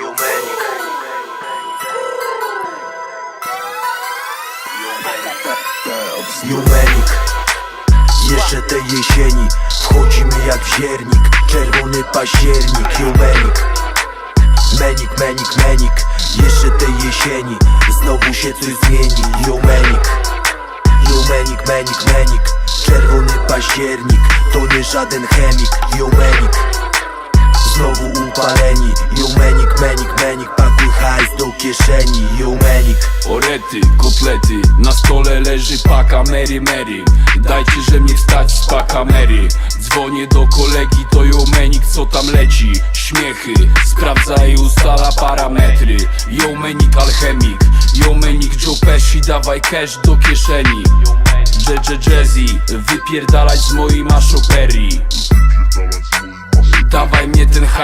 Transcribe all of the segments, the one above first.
Jumenik. Jumenik. Jeszcze tej jesieni Wchodzimy jak w Czerwony październik Jumenik. Menik, menik, menik. Jeszcze tej jesieni Znowu się coś zmieni. Jumenik. Jumenik, menik, menik. Czerwony październik To nie żaden chemik. Jumenik Znowu upaleni. Jumenik, menik, menik Pakuj hajs do kieszeni. Jumenik. Orety, kotlety, na stole leży paka Mary Mary. Dajcie, że mnie wstać z paka Mary. Dzwonię do kolegi, to Jomenik, co tam leci. Śmiechy, sprawdza i ustala parametry. Jomenik alchemik, Jomenik Joe Pesci Dawaj cash do kieszeni. JJ Jazzy, wypierdalać z mojej maszoperii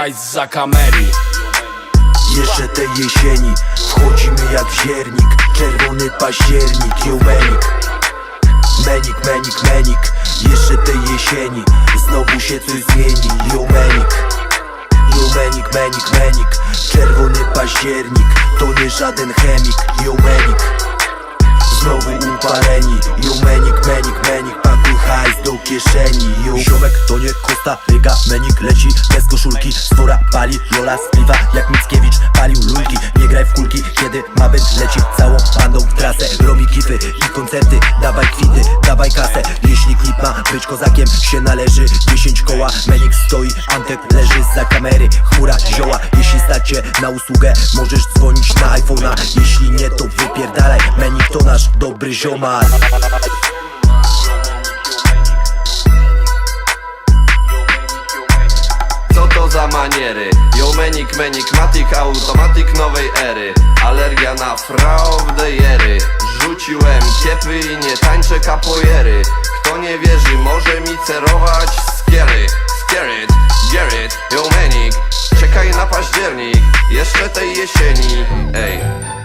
hajs za kamery. Jeszcze tej jesieni Wchodzimy jak w ziernik Czerwony październik Jumenik Menik, menik, menik. Jeszcze tej jesieni Znowu się coś zmieni. Jumenik Jumenik, menik, menik. Czerwony październik To nie żaden chemik. Jumenik Znowu upaleni Jumenik, menik, menik. Pakuj hajs do kieszeni. Ju- Ziomek to nie Costa Rica, menik leci bez koszulki. Stwora pali, Lola spiwa jak Mickiewicz palił lulki. Nie graj w kulki, kiedy ma być leci. Całą bandą w trasę Robi kify i koncerty, dawaj kwity, dawaj kasę. Jeśli klip ma być kozakiem, się należy. 10 koła, menik stoi, Antek leży za kamery. Chmura zioła, jeśli stać się na usługę Możesz dzwonić na iPhone'a. Jeśli nie to wypierdalaj, menik to nasz dobry ziomar maniery? Yo menik, matik, automatik nowej ery. Alergia na fraudejery Rzuciłem kiepy i nie tańczę capoeiery Kto nie wierzy może mi cerować skiery. Scare it, get it, yo menik Czekaj na październik, jeszcze tej jesieni. Ej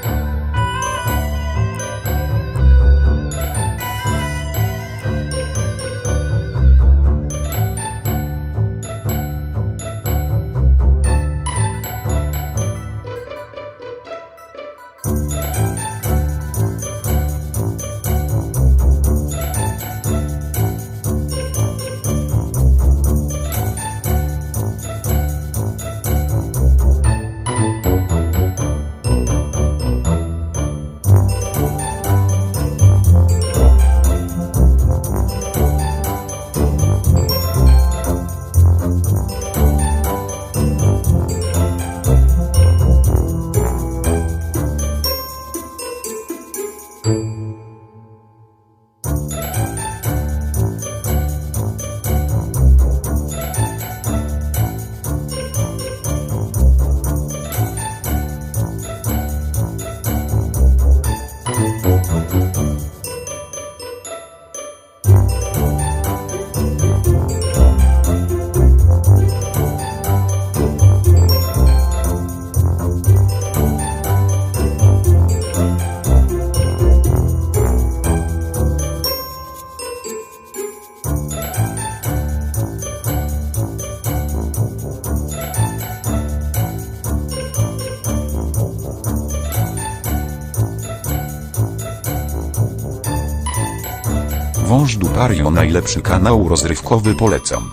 Wąż Dupario najlepszy kanał rozrywkowy polecam.